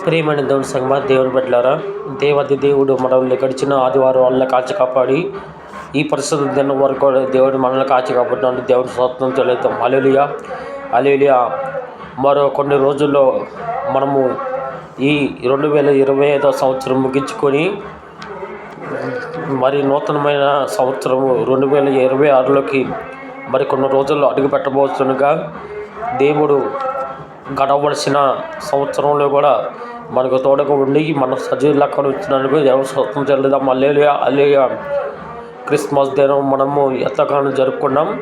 ప్రియమైన దేవుని సంగమా దేవుని బిడ్డలారా దేవది దేవుడు మనల్ని గడిచిన ఆదివారం వల్ల కాచి కాపాడి ఈ పరిస్థితి దిన వరకు కూడా దేవుడు మనల్ని కాచి కాపాడు దేవుని స్వత్వం తెలియతాం అలేలియా అలేలియా మరో కొన్ని రోజుల్లో మనము ఈ రెండు వేల ఇరవై ఐదో సంవత్సరం ముగించుకొని మరి నూతనమైన సంవత్సరము రెండు వేల ఇరవై ఆరులోకి మరి కొన్ని రోజుల్లో అడుగు పెట్టబోతుండగా దేవుడు గడవలసిన సంవత్సరంలో కూడా మనకు తోడుగా ఉండి మన సజీవ అక్కడ ఇచ్చినందుకు ఎవరు స్వతం చెల్లిదాం అల్లేలియా అల్లేలియా క్రిస్మస్ దినం మనము ఎంతగానో జరుపుకున్నాం.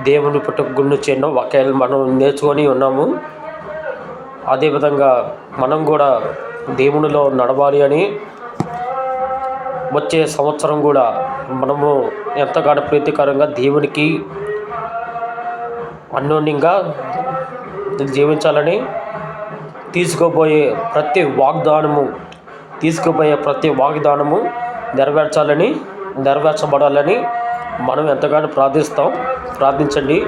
దేవుని పుట్టుకు గుండు చేయడం వాక్యాలు మనం నేర్చుకొని ఉన్నాము. అదేవిధంగా మనం కూడా దేవునిలో నడవాలి అని వచ్చే సంవత్సరం కూడా మనము ఎంతగానో ప్రీతికరంగా దేవునికి అన్యోన్యంగా జీవించాలని తీసుకోబోయే ప్రతి వాగ్దానము తీసుకుపోయే ప్రతి వాగ్దానము నెరవేర్చాలని నెరవేర్చబడాలని మనం ఎంతగానో ప్రార్థిస్తాం. ప్రార్థించండి.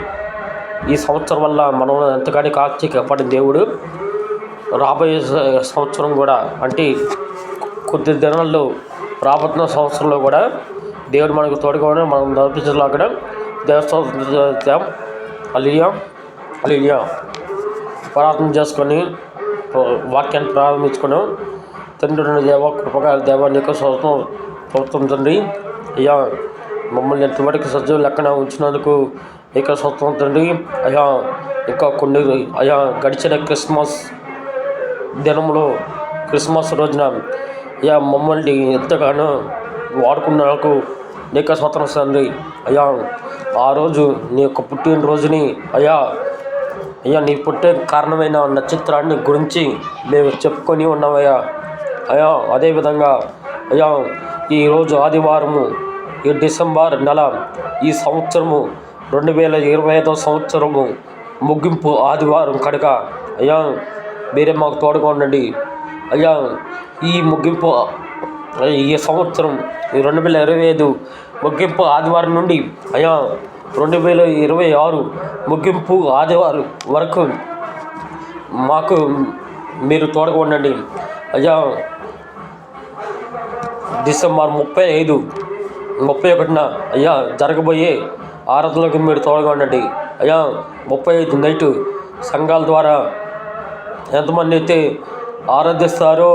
ఈ సంవత్సరం వల్ల మనం ఎంతగానో కాచి కాపాడిన దేవుడు రాబోయే సంవత్సరం కూడా అంటే కొద్ది దినాల్లో రాబోతున్న సంవత్సరంలో కూడా దేవుడు మనకు తోడుగా మనం నడిపించలాగడం దేవస్థానం అలియా అలియా ప్రార్థన చేసుకొని వాక్యాన్ని ప్రారంభించుకున్నాం. తండ్రి దేవ కృపగా దేవ నీకు స్వతం స్వతం తండ్రి అయ్యా మమ్మల్ని ఎంతవరకు సజ్జు లెక్కన ఉంచినందుకు ఇక స్వతం తండ్రి అయ్యా ఇంకా కొన్ని అయ్యా గడిచిన క్రిస్మస్ దినంలో క్రిస్మస్ రోజున అయ్యా మమ్మల్ని ఎంతగానో వాడుకున్నందుకు నీకు స్వతంత్రం తండ్రి అయ్యా ఆ రోజు నీ యొక్క పుట్టినరోజుని అయ్యా అయ్యా నీ పుట్టే కారణమైన నక్షత్రాన్ని గురించి మేము చెప్పుకొని ఉన్నామయ్యా. అయ్యా అదేవిధంగా అయ్యా ఈరోజు ఆదివారము ఈ డిసెంబర్ నెల ఈ సంవత్సరము రెండు వేల ఇరవై ఐదో సంవత్సరము ముగింపు ఆదివారం కనుక అయ్యా మీరే మాకు తోడుగా ఉండండి. అయ్యా ఈ ముగింపు ఈ సంవత్సరం ఈ రెండు వేల ఇరవై ఐదు ముగింపు ఆదివారం నుండి అయ్యా రెండు వేల ఇరవై ఆరు ముగింపు ఆదివారం వరకు మాకు మీరు తోడుగా ఉండండి అయ్యా డిసెంబర్ ముప్పై ఐదు ముప్పై ఒకటిన అయ్యా జరగబోయే ఆరాధనలకు మీరు తోడుగా ఉండండి అయ్యా ముప్పై ఐదు నైటు సంఘాల ద్వారా ఎంతమంది అయితే ఆరాధిస్తారో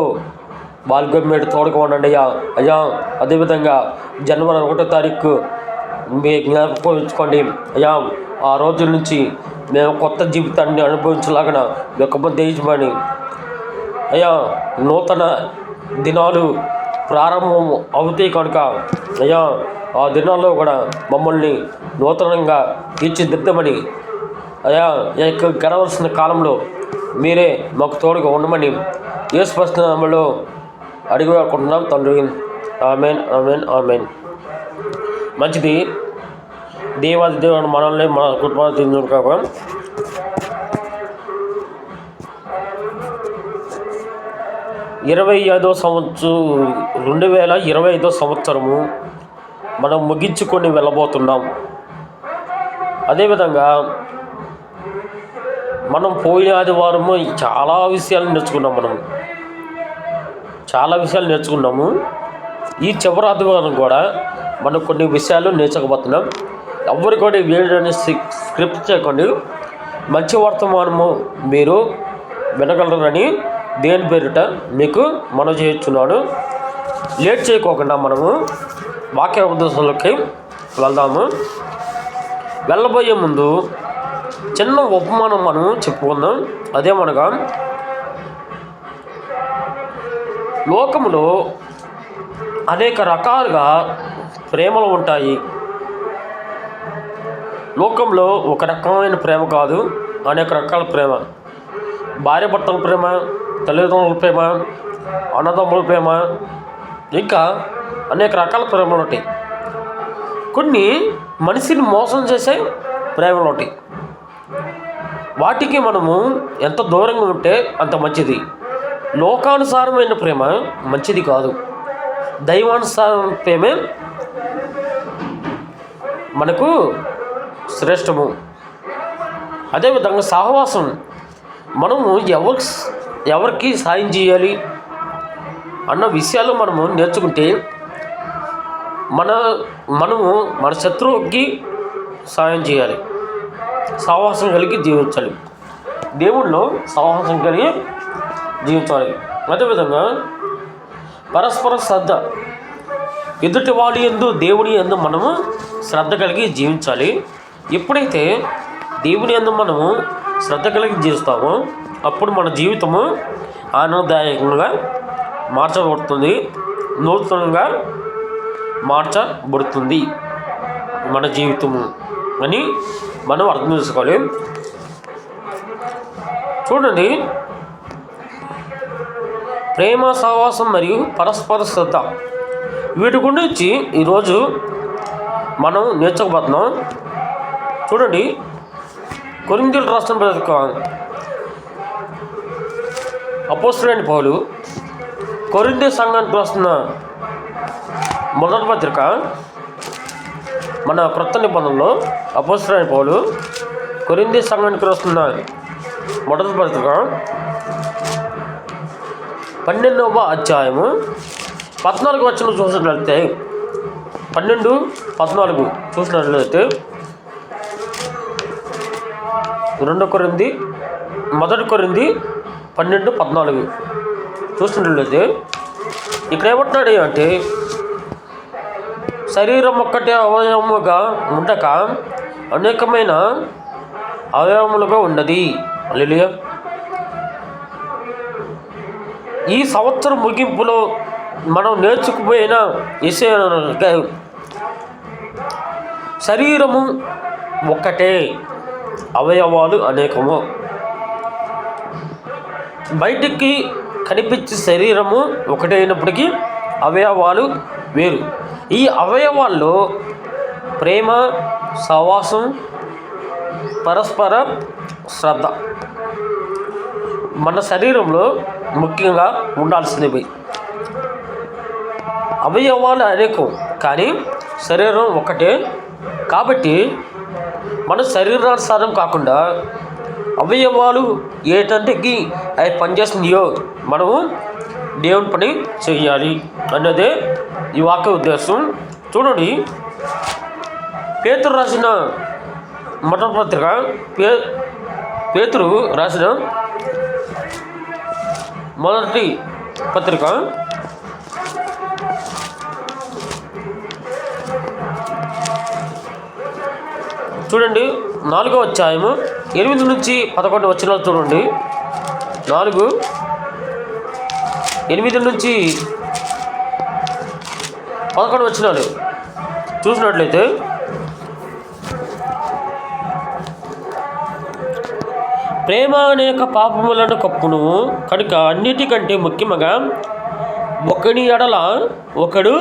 వాళ్ళకి మీరు తోడుగా ఉండండి అయ్యా. అయ్యా అదేవిధంగా జనవరి ఒకటో తారీఖు మీ జ్ఞాపకం ఉంచుకోండి. అయ్యా ఆ రోజుల నుంచి మేము కొత్త జీవితాన్ని అనుభవించలాగిన యొక్క దేశమని అయ్యా నూతన దినాలు ప్రారంభం అవుతాయి కనుక అయ్యా ఆ దినాల్లో కూడా మమ్మల్ని నూతనంగా తీర్చిదిద్దమని అయ్యా ఈ యొక్క గడవలసిన కాలంలో మీరే మాకు తోడుగా ఉండమని యేసుప్రశ్నలో అడిగి వేడుకుంటున్నాం తండ్రి. Amen amen amen. మంచిది. దేవాది దేవుడు మనల్ని మన కుటుంబాలు తిందుడు కాక. ఇరవై ఐదో సంవత్సరం రెండు వేల ఇరవై ఐదో సంవత్సరము మనం ముగించుకొని వెళ్ళబోతున్నాం. అదేవిధంగా మనం పోయిన ఆదివారము చాలా విషయాలు నేర్చుకున్నాం మనం. చాలా విషయాలు నేర్చుకున్నాము. ఈ చివరి ఆదివారం కూడా మనం కొన్ని విషయాలు నేర్చుకోబోతున్నాం ఎవరు కూడా వేయడానికి స్క్రిప్ట్ చేయకండి. మంచి వర్తమానము మీరు వినగలరని దేని పేరిట మీకు మనం చేయొచ్చున్నాడు లేట్ చేయకోకుండా మనము వాక్య ఉపదేశంలోకి వెళ్దాము. వెళ్ళబోయే ముందు చిన్న ఉపమానం మనం చెప్పుకుందాం. అదేమనగా లోకములో అనేక రకాలుగా ప్రేమలు ఉంటాయి. లోకంలో ఒక రకమైన ప్రేమ కాదు అనేక రకాల ప్రేమ. భార్య భర్తల ప్రేమ తల్లిదండ్రుల ప్రేమ అన్నదమ్ముల ప్రేమ ఇంకా అనేక రకాల ప్రేమలు ఉంటాయి. కొన్ని మనిషిని మోసం చేసే ప్రేమలు ఉంటాయి. వాటికి మనము ఎంత దూరంగా ఉంటే అంత మంచిది. లోకానుసారమైన ప్రేమ మంచిది కాదు. దైవానుసారమైన ప్రేమే మనకు శ్రేష్టము. అదేవిధంగా సహవాసం. మనము ఎవరి ఎవరికి సాయం చేయాలి అన్న విషయాలు మనము నేర్చుకుంటే మన మనము మన శత్రువుకి సాయం చేయాలి. సహవాసం కలిగి జీవించాలి. దేవుళ్ళు సహవాసం కలిగి జీవించాలి. అదేవిధంగా పరస్పర శ్రద్ధ. ఎదుటి వాడి ఎందు దేవుని ఎందు మనము శ్రద్ధ కలిగి జీవించాలి. ఎప్పుడైతే దేవుని అందు మనము శ్రద్ధ కలిగి జీవిస్తామో అప్పుడు మన జీవితము ఆనందదాయకంగా మార్చబడుతుంది నూతనంగా మార్చబడుతుంది మన జీవితము అని మనం అర్థం చేసుకోవాలి. చూడండి. ప్రేమ సహవాసం మరియు పరస్పర శ్రద్ధ వీటి గురించి ఈరోజు మనం నేర్చుకోబోతున్నాం. చూడండి కొరిందీలు రాష్ట్రం బ్రతక అపోస్తులైన పౌలు కొరిందే సంఘానికి రాస్తున్న మొదటి పత్రిక మన క్రొత్త నిబంధనలో అపోస్తులైన పౌలు కొరిందే సంఘానికి రాస్తున్న మొదటి పత్రిక పన్నెండవ అధ్యాయము పద్నాలుగు వచ్చిన చూసినట్లయితే పన్నెండు పద్నాలుగు. చూసినట్లయితే రెండో కొరింది మొదటి కొరింది పన్నెండు పద్నాలుగు. చూసినట్లయితే ఇక్కడ ఏమంటున్నాడు అంటే శరీరం ఒక్కటే అవయవముగా ఉండక అనేకమైన అవయవములుగా ఉన్నది. అల్లెలుయా ఈ సంవత్సరం ముగింపులో మనం నేర్చుకుపోయిన విషయం శరీరము ఒక్కటే అవయవాలు అనేకము. బయటికి కనిపించే శరీరము ఒకటే అయినప్పటికీ అవయవాలు వేరు. ఈ అవయవాల్లో ప్రేమ సవాసం పరస్పర శ్రద్ధ. మన శరీరంలో ముఖ్యంగా ఉండాల్సినవి అవయవాలు అనేకం కానీ శరీరం ఒకటే కాబట్టి మన శరీరానుసారం కాకుండా అవయవాలు ఏటంటికి అవి పనిచేస్తున్నాయో మనము దేవుని పని చేయాలి అన్నదే ఈ వాక్య ఉద్దేశం. చూడండి పేతురు రాసిన మొదటి పత్రిక పే పేతురు రాసిన మొదటి పత్రిక చూడండి నాలుగో అధ్యాయము ఎనిమిది నుంచి పదకొండు వచ్చినాలు చూడండి. నాలుగు ఎనిమిది నుంచి పదకొండు వచ్చినాలు చూసినట్లయితే ప్రేమ అనేక పాపములను కప్పును కనుక అన్నిటికంటే ముఖ్యంగా ఒకని ఎడల ఒకడు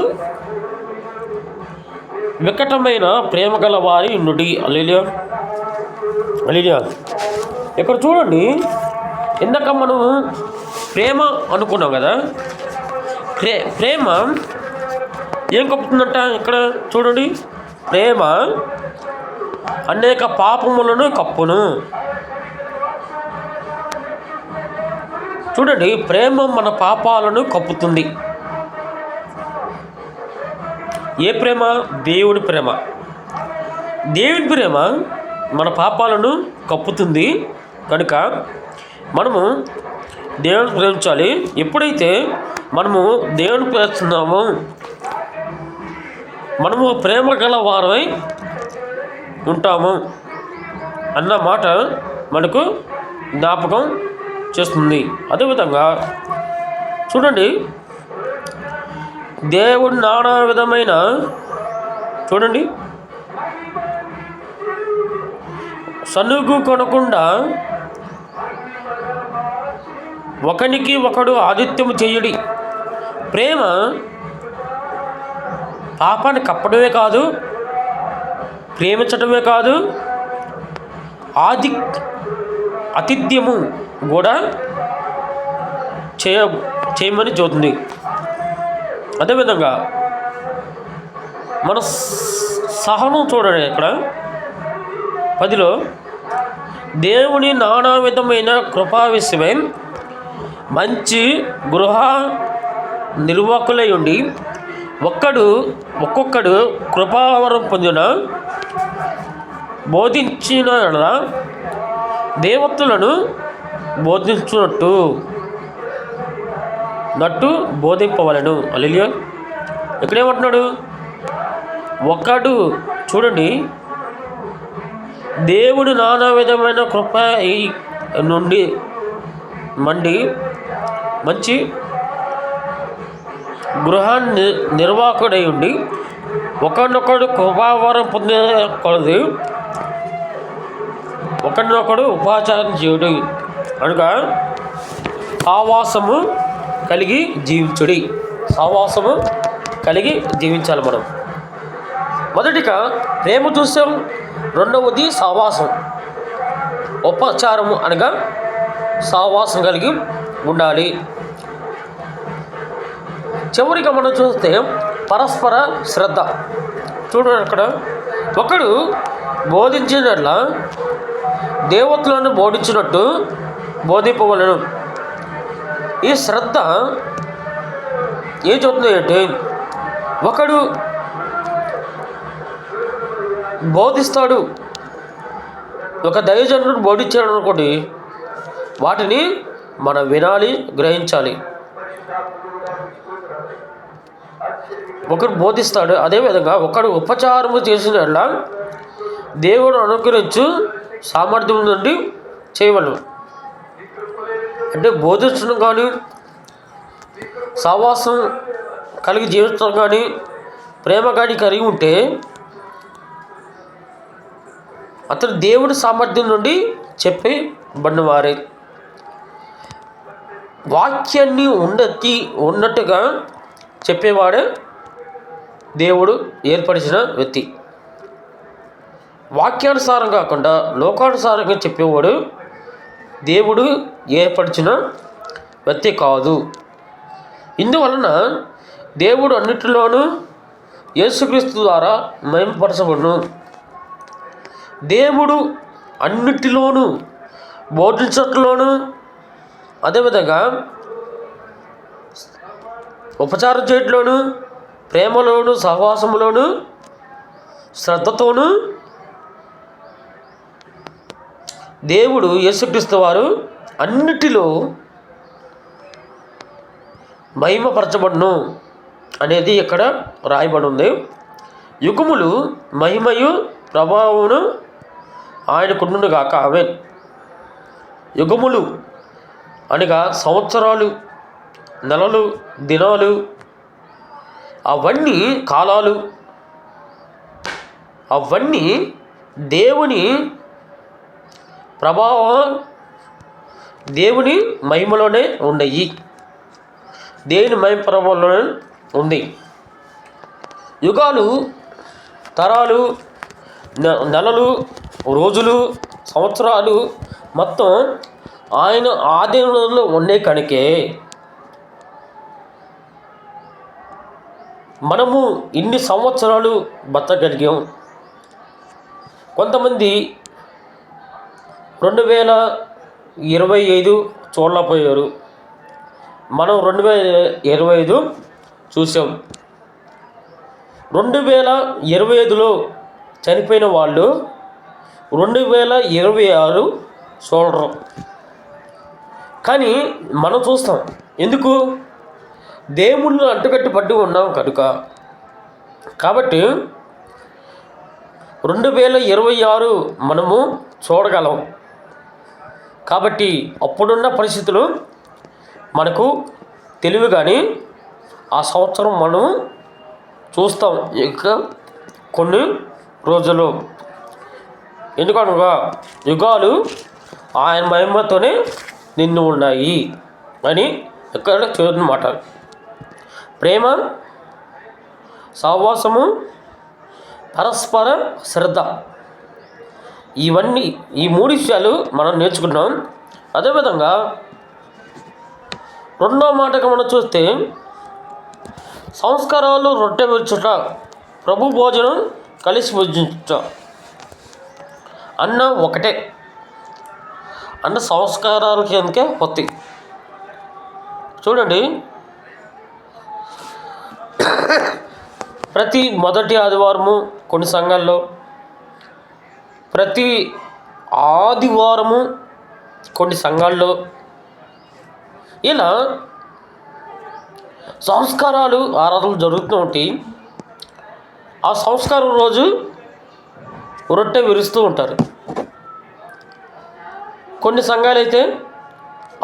వికటమైన ప్రేమ గల వారి నుడి. అలీలియా అలీలియా ఇక్కడ చూడండి ఇందాక మనం ప్రేమ అనుకున్నాం కదా? ప్రే ప్రేమ ఏం కప్పుతుందంట ఇక్కడ చూడండి? ప్రేమ అనేక పాపములను కప్పును. చూడండి ప్రేమ మన పాపాలను కప్పుతుంది. ఏ ప్రేమ? దేవుడి ప్రేమ. దేవుడి ప్రేమ మన పాపాలను కప్పుతుంది. కనుక మనము దేవుని ప్రేమించాలి. ఎప్పుడైతే మనము దేవుని ప్రేమిస్తున్నామో మనము ప్రేమ గల వారమై ఉంటాము అన్న మాట మనకు జ్ఞాపకం చేస్తుంది. అదేవిధంగా చూడండి దేవుడు నానా విధమైన చూడండి. సనుగు కొనకుండా ఒకనికి ఒకడు ఆదిత్యము చేయుడి. ప్రేమ పాపాన్ని కప్పడమే కాదు ప్రేమించడమే కాదు ఆది అతిథ్యము కూడా చేయ చేయమని చూతుంది అదేవిధంగా మన స- సహనం చూడండి ఇక్కడ. పదిలో దేవుని నానా విధమైన కృపా విషయమై మంచి గృహ నిర్వాహకులై ఉండి ఒక్కడు ఒక్కొక్కడు కృపావరం పొందిన బోధించిన దేవతలను బోధించున్నట్టు నట్టు బోధింపవలను. అలిలియా ఇక్కడేమంటున్నాడు ఒకడు చూడండి. దేవుడు నానా విధమైన కృప నుండి మండి మంచి గృహ ని- నిర్వాహకుడై ఉండి ఒకరినొకడు కృపావరం పొందే కొలది. ఒకరినొకడు ఉపాచారం చేయుడు. అనగా సావాసము కలిగి జీవించుడి. సావాసము కలిగి జీవించాలి మనం. మొదటిగా ప్రేమ చూసాం రెండవది సావాసం. ఉపచారము అనగా సావాసం కలిగి ఉండాలి. చివరిగా మనం చూస్తే పరస్పర శ్రద్ధ. చూడండి అక్కడ. ఒకడు బోధించినట్ల దేవతలను బోధించినట్టు బోధింపవలను. ఈ శ్రద్ధ ఏం చెబుతుంది అంటే ఒకడు బోధిస్తాడు. ఒక దైవజనుడు బోధించాడు అనుకోండి వాటిని మనం వినాలి గ్రహించాలి. ఒకడు బోధిస్తాడు అదేవిధంగా ఒకడు ఉపచారము చేసిన దేవుడు అనుగ్రహించు సామర్థ్యం నుండి చేయవలను. అంటే బోధించడం కానీ సావాసం కలిగి జీవితం కానీ ప్రేమ కానీ కలిగి ఉంటే అతను దేవుడి సామర్థ్యం నుండి చెప్పి బండివారే వాక్యాన్ని ఉన్నతి ఉన్నట్టుగా చెప్పేవాడే దేవుడు ఏర్పరిచిన వ్యక్తి. వాక్యానుసారం కాకుండా లోకానుసారంగా చెప్పేవాడు దేవుడు ఏర్పరిచిన వ్యక్తి కాదు. ఇందువలన దేవుడు అన్నిటిలోనూ యేసుక్రీస్తు ద్వారా మయంపరచబడును దేవుడు అన్నిటిలోనూ బోధించట్లోనూ అదేవిధంగా ఉపచారం చేయట్లోనూ ప్రేమలోను సహవాసంలోను శ్రద్ధతోనూ దేవుడు యేసుక్రీస్తు వారు అన్నిటిలో మహిమపరచబడును. అనేది ఇక్కడ రాయబడి ఉంది యుగములు మహిమయు ప్రభావమును ఆయనకుండును గాక. ఆమె యుగములు అనగా సంవత్సరాలు నెలలు దినాలు అవన్నీ కాలాలు. అవన్నీ దేవుని ప్రభావం దేవుని మహిమలోనే ఉన్నాయి. దేవుని మహిమ ప్రభావంలోనే ఉంది. యుగాలు తరాలు నె- నెలలు రోజులు సంవత్సరాలు మొత్తం ఆయన ఆధీనంలో ఉండే కనుకే మనము ఇన్ని సంవత్సరాలు బతకగలిగాం. కొంతమంది రెండు వేల ఇరవై ఐదు చూడలేకపోయారు. మనం రెండు వేల ఇరవై ఐదు చూసాం రెండు వేల ఇరవై ఐదులో చనిపోయిన వాళ్ళు రెండు వేల ఇరవై ఆరు చూడరు కానీ మనం చూస్తాం ఎందుకు? దేవుళ్ళు అంటుకట్టి పట్టి ఉన్నాం కనుక. కాబట్టి రెండు వేల ఇరవై ఆరు మనము చూడగలం. కాబట్టి అప్పుడున్న పరిస్థితులు మనకు తెలివి కానీ ఆ సంవత్సరం మనం చూస్తాం ఇంకా కొన్ని రోజులు. ఎందుకనగా యుగాలు ఆయన మహిమతోనే నిన్ను ఉన్నాయి అని ఇక్కడ చూడమాట ప్రేమ సహవాసము పరస్పర శ్రద్ధ ఇవన్నీ ఈ మూడు విషయాలు మనం నేర్చుకున్నాం. అదేవిధంగా రెండో మాటగా మనం చూస్తే సంస్కారాలు రొట్టె విరుచుట ప్రభు భోజనం కలిసి భుజించుట అన్న ఒకటే. అన్న సంస్కారాల కిందకే వస్తాయి చూడండి. ప్రతి మొదటి ఆదివారము కొన్ని సంఘాల్లో ప్రతి ఆదివారము కొన్ని సంఘాల్లో ఇలా సంస్కారాలు ఆరాధనలు జరుగుతూ ఉంటాయి ఆ సంస్కారం రోజు రొట్టె విరుస్తూ ఉంటారు. కొన్ని సంఘాలు అయితే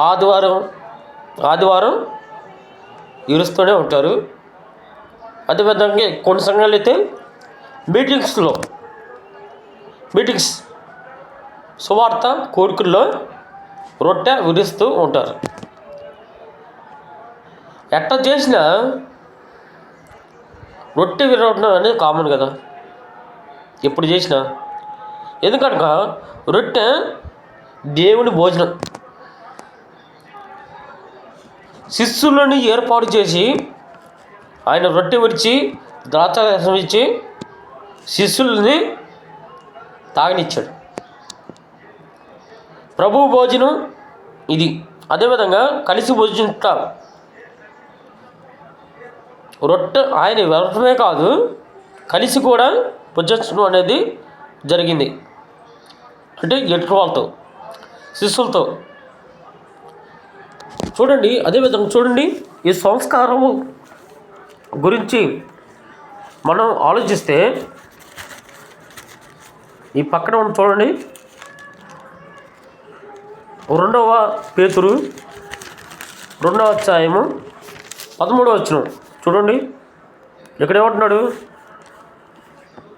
ఆదివారం ఆదివారం ఇరుస్తూనే ఉంటారు. అదేవిధంగా కొన్ని సంఘాలు అయితే మీటింగ్స్లో మీటింగ్స్ సువార్త కోరికల్లో రొట్టె విరుస్తూ ఉంటారు. ఎట్ట చేసినా రొట్టె విరవడం అనేది కామన్ కదా. ఎప్పుడు చేసినా. ఎందుకనక రొట్టె దేవుని భోజనం. శిష్యులను ఏర్పాటు చేసి ఆయన రొట్టె విరిచి ద్రాక్షారసం ఇచ్చి శిష్యుల్ని తాగనిచ్చాడు. ప్రభు భోజనం ఇది. అదేవిధంగా కలిసి భోజించుట రొట్టె ఆయన వెళ్ళటమే కాదు కలిసి కూడా పూజించడం అనేది జరిగింది. అంటే ఎటు వాళ్ళతో శిష్యులతో చూడండి అదేవిధంగా చూడండి ఈ సంస్కారము గురించి మనం ఆలోచిస్తే ఈ పక్కన ఉన్న చూడండి. రెండవ పేతురు రెండవ అధ్యాయము పదమూడవ వచ్చినాం చూడండి. ఇక్కడ ఏమంటున్నాడు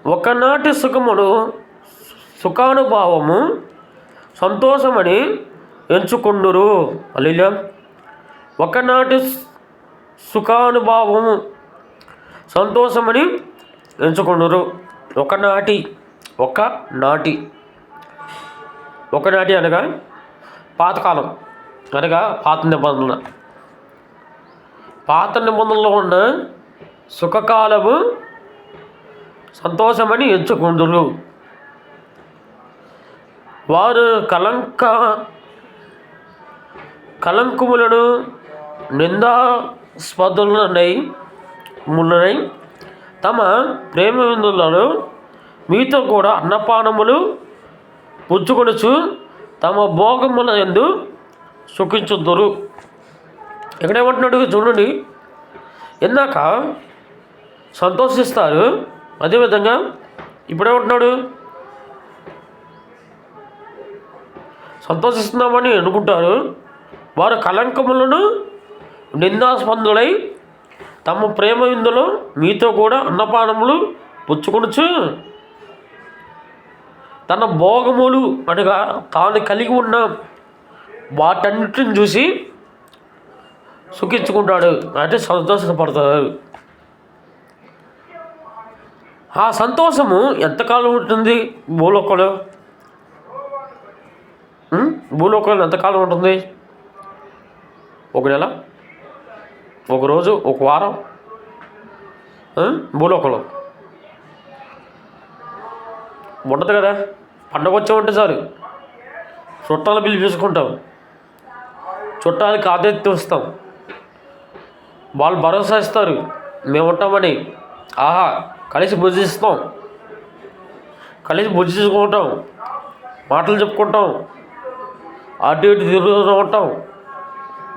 ఒకనాటి సుఖమును సుఖానుభావము సంతోషమని ఎంచుకుండురు. అల్లిలా ఒకనాటి సుఖానుభావము సంతోషమని ఎంచుకుండురు. ఒకనాటి ఒక నాటి ఒకనాటి అనగా పాతకాలం. అనగా పాత నిబంధన పాత నిబంధనలో ఉన్న సుఖకాలము సంతోషమని ఎంచుకుందురు. వారు కలంక కలంకములను నిందాస్పదులనై మున్నై తమ ప్రేమ విందులను మీతో కూడా అన్నపానములు పుచ్చుకొనుచు తమ భోగముల ఎందు సుఖించుదురు. ఎక్కడేమంటున్నాడు? చూడండి. ఇందాక సంతోషిస్తారు. అదేవిధంగా ఇప్పుడేమంటున్నాడు? సంతోషిస్తున్నామని అనుకుంటారు. వారు కలంకములను నిందాస్పందులై తమ ప్రేమ విందులో మీతో కూడా అన్నపానములు పుచ్చుకొనుచు తన భోగములు అనగా తాను కలిగి ఉన్న వాటన్నిటిని చూసి సుఖించుకుంటాడు అంటే సంతోషపడతాడు. ఆ సంతోషము ఎంతకాలం ఉంటుంది భూలోకంలో? భూలోకంలో ఎంతకాలం ఉంటుంది? ఒక నెల? ఒక రోజు? ఒక వారం? భూలోకంలో. ఉండదు కదా? పండగ వచ్చామంటే చాలు. చుట్టాల బిల్లు చూసుకుంటాం. చుట్టాలకి ఆదెత్తి ఇస్తాం. వాళ్ళు భరోసా ఇస్తారు. మేము ఉంటామని. ఆహా కలిసి భుజిస్తాం. కలిసి భుజించుకుంటాం. మాటలు చెప్పుకుంటాం. అటు ఇటు తిరుగుతూ ఉంటాం.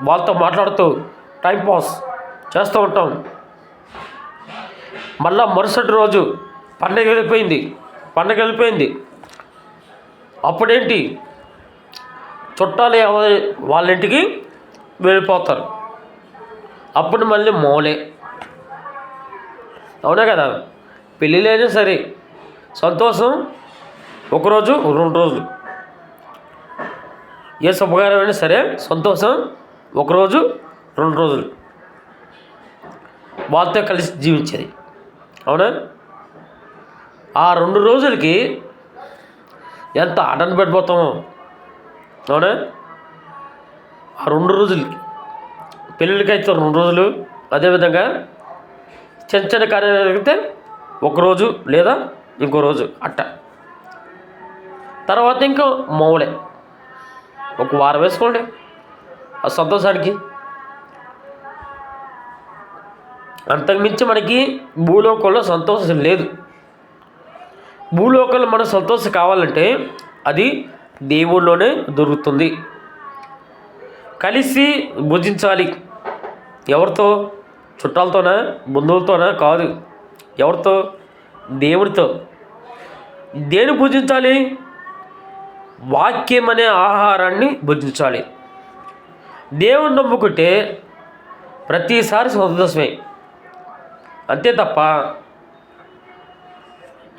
వాళ్ళతో మాట్లాడుతూ టైం పాస్ చేస్తూ ఉంటాం. మళ్ళా మరుసటి రోజు పండగ వెళ్ళిపోయింది. పండగ వెళ్ళిపోయింది. అప్పుడేంటి? చుట్టాలు ఎవరి వాళ్ళ ఇంటికి వెళ్ళిపోతారు. అప్పుడు మళ్ళీ మోలే. అవునా కదా? పెళ్ళిళ్ళైనా సరే సంతోషం ఒకరోజు రెండు రోజులు. ఏ శుభకార్యం అయినా సరే సంతోషం ఒకరోజు రెండు రోజులు. వాళ్ళతో కలిసి జీవించేది. అవునా? ఆ రెండు రోజులకి ఎంత ఆటను పెట్టిపోతామో అవునా? ఆ రెండు రోజులకి. పెళ్ళిళ్ళకైతే రెండు రోజులు అదేవిధంగా చిన్న చిన్న కార్యాలు జరిగితే ఒకరోజు లేదా ఇంకో రోజు అట్ట. తర్వాత ఇంకో మౌలే ఒక వారం వేసుకోండి. ఆ సంతోషానికి. అంతకుమించి మనకి భూలోకంలో సంతోషం లేదు. భూలోకంలో మన సంతోషం కావాలంటే అది దేవుళ్ళలోనే దొరుకుతుంది. కలిసి భుజించాలి. ఎవరితో? చుట్టాలతోనా? బంధువులతోనా? కాదు. ఎవరితో? దేవుడితో దేని భుజించాలి వాక్యం అనే ఆహారాన్ని భుజించాలి. దేవుని నమ్ముకుంటే ప్రతిసారి సంతోషమే అంతే తప్ప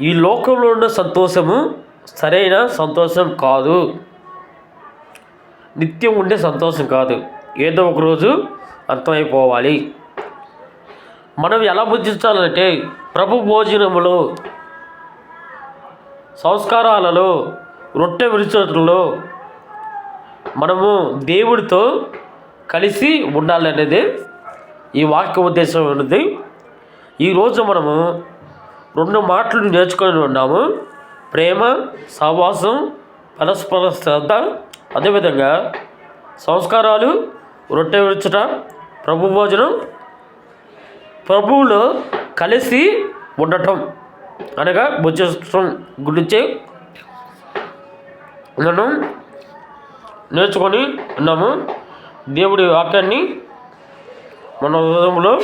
ఈ లోకంలో ఉన్న సంతోషము సరైన సంతోషం కాదు. నిత్యం ఉండే సంతోషం కాదు. ఏదో ఒక అర్థమైపోవాలి. మనం ఎలా బుద్ధించాలంటే ప్రభు భోజనములో సంస్కారాలలో రొట్టె విడిచోట్లలో మనము దేవుడితో కలిసి ఉండాలనేది ఈ వాక్య ఉద్దేశం ఉన్నది. ఈరోజు మనము రెండు మాటలు నేర్చుకొని ఉన్నాము. ప్రేమ సహవాసం పరస్పర శ్రద్ధ అదేవిధంగా సంస్కారాలు రొట్టె విడుచుట ప్రభు భోజనం ప్రభువులో కలిసి ఉండటం అనగా భుజించడం గురించి మనం నేర్చుకొని ఉన్నాము. దేవుడి వాక్యాన్ని మన హృదయంలో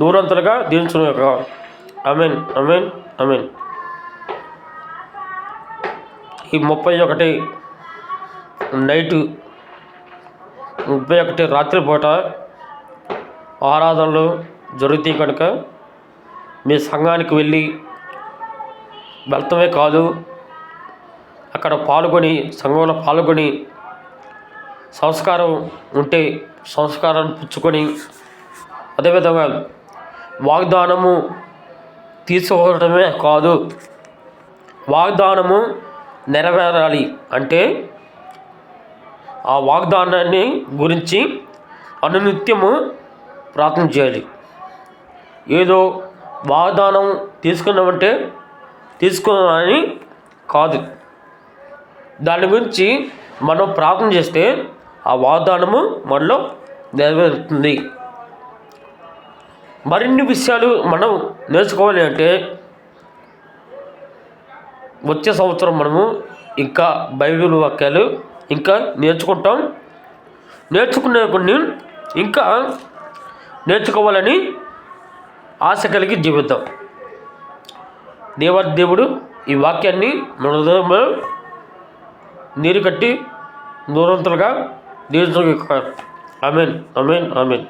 దూరంతలుగా దీవించిన యొక్క అమెన్ అమెన్ అమెన్ ఈ ముప్పై ఒకటి నైటు ముప్పై ఒకటి రాత్రిపూట ఆరాధనలు జరుగుతాయి కనుక మీ సంఘానికి వెళ్ళి వెళ్తమే కాదు అక్కడ పాల్గొని సంఘంలో పాల్గొని సంస్కారం ఉంటే సంస్కారాన్ని పుచ్చుకొని అదేవిధంగా వాగ్దానము తీసుకోవడమే కాదు వాగ్దానము నెరవేరాలి అంటే ఆ వాగ్దానాన్ని గురించి అనునిత్యము ప్రార్థన చేయాలి. ఏదో వాగ్దానం తీసుకున్నామంటే తీసుకున్నామని కాదు. దాని గురించి మనం ప్రార్థన చేస్తే ఆ వాగ్దానము మనలో నెరవేరుతుంది. మరిన్ని విషయాలు మనం నేర్చుకోవాలి అంటే వచ్చే సంవత్సరం మనము ఇంకా బైబిల్ వాక్యాలు ఇంకా నేర్చుకుంటాం. నేర్చుకునే కొన్ని ఇంకా నేర్చుకోవాలని ఆశ కలిగి జీవిద్దాం దేవాదేవుడు ఈ వాక్యాన్ని మన నీరు కట్టి దూరంతలుగా దీవించగ అమేన్ అమేన్ అమేన్